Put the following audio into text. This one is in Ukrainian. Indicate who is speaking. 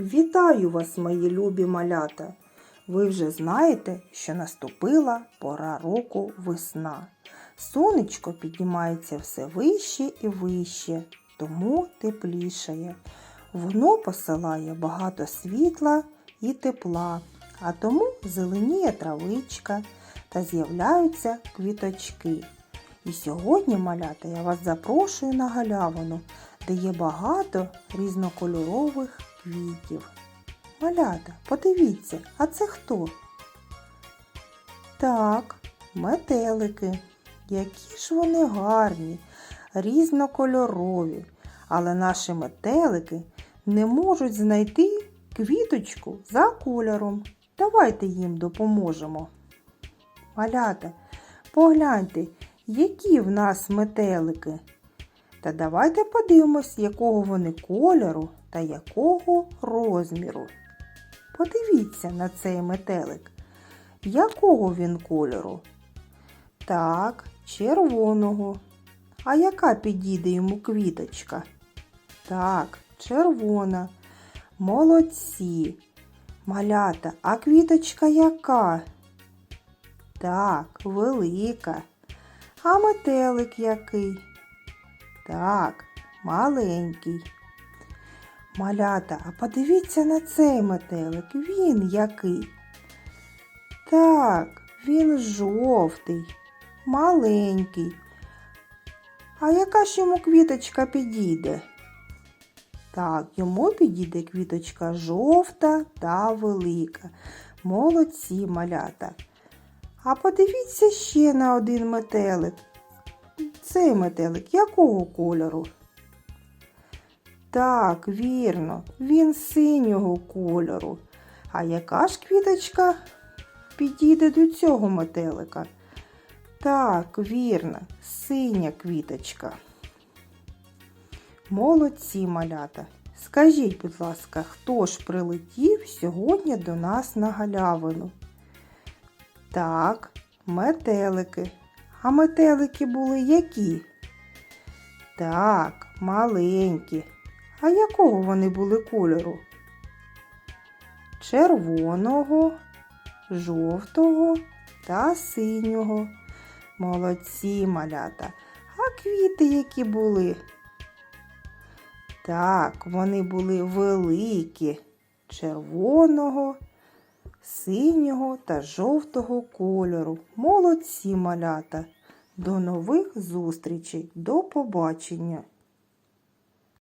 Speaker 1: Вітаю вас, мої любі малята! Ви вже знаєте, що наступила пора року весна. Сонечко піднімається все вище і вище, тому теплішає. Воно посилає багато світла і тепла, а тому зеленіє травичка та з'являються квіточки. І сьогодні, малята, я вас запрошую на галявину, де є багато різнокольорових квітів. Малята, подивіться, а це хто? Так, метелики. Які ж вони гарні, різнокольорові. Але наші метелики не можуть знайти квіточку за кольором. Давайте їм допоможемо. Малята, погляньте, які в нас метелики. Та давайте подивимось, якого вони кольору та якого розміру. Подивіться на цей метелик. Якого він кольору? Так, червоного. А яка підійде йому квіточка? Так, червона. Молодці. Малята, а квіточка яка? Так, велика. А метелик який? Так, маленький. Малята, а подивіться на цей метелик. Він який? Так, він жовтий, маленький. А яка ж йому квіточка підійде? Так, йому підійде квіточка жовта та велика. Молодці малята. А подивіться ще на один метелик. Цей метелик якого кольору? Так, вірно, він синього кольору. А яка ж квіточка підійде до цього метелика? Так, вірно, синя квіточка. Молодці малята. Скажіть, будь ласка, хто ж прилетів сьогодні до нас на галявину? Так, метелики. А метелики були які? Так, маленькі. А якого вони були кольору? Червоного, жовтого та синього. Молодці малята. А квіти які були? Так, вони були великі, червоного, синього та жовтого кольору. Молодці малята. До нових зустрічей. До побачення!